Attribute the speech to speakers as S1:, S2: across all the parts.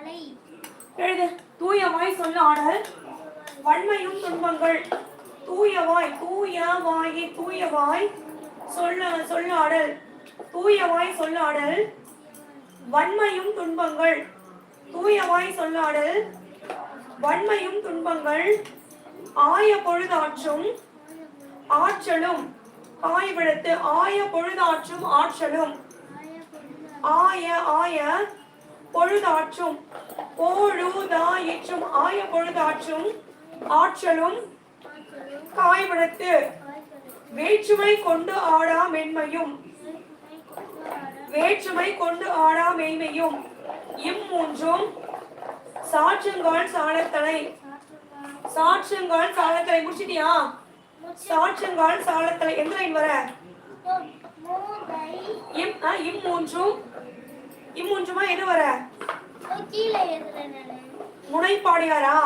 S1: அலை
S2: எழுது. தூயவாய் சொல்ல ஆடல். வன்மையும் துன்பங்கள். தூயவாய் தூயவாய் தூயவாய் சொல்ல சொல்ல ஆடல். தூயவாய் சொல்ல ஆடல். வன்மையும் துன்பங்கள். தூயவாய் சொல்ல ஆடல். வன்மையும் துன்பங்கள். ஆய பொழுதாற்றும் ஆற்றலும். காய்விடத்து ஆய பொழுதாற்றும் ஆற்றலும். ஆய ஆய பொழுதாற்றும். பொழுதாயிற்றும் ஆய பொழுதாற்றும். ஆற்றலும் காய்விடத்து வேற்றுமை கொண்டு ஆடா மென்மையும். வேற்றுமை கொண்டு ஆடா மெய்மையும். இம்மூன்றும் சாற்றுங்கால் சாலத்தலை. சாற்றுங்கால் சாலத்தலை முடிச்சிட்டியா? சாற்றுங்கால் சாலத்தலை எந்த லைன் வர? இம் ஆ, இம்மூன்றும் இம்மூன்றுமா எது வர?
S1: நானு
S2: முனைப்பாடியாரா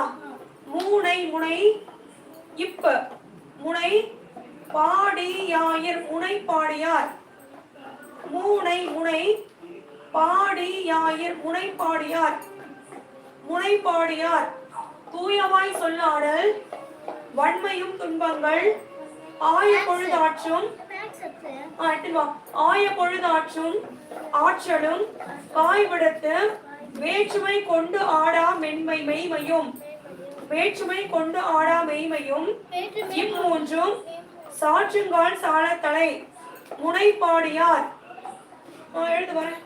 S2: மூனை முனை இப்ப முனை பாடியாயர் முனைப்பாடியார் மூனை முனை பாடியாயர் முனைப்பாடியார் முனைப்பாடியார் தூயவாய் சொல்லாடல். வன்மையும் துன்பங்கள். ஆய பொழுதாற்றும். ஆய பொழுதாற்றும் ஆற்றலும் காய்விடத்து வேற்றுமை கொண்டு ஆடா மென்மை மெய்மையும். வேற்றுமை கொண்டு ஆடா மெய்மையும். இம்மூன்றும் சாற்றுங்கால் சாலத்தலை முனைப்பாடியார். ஆ, எழுது வரேன்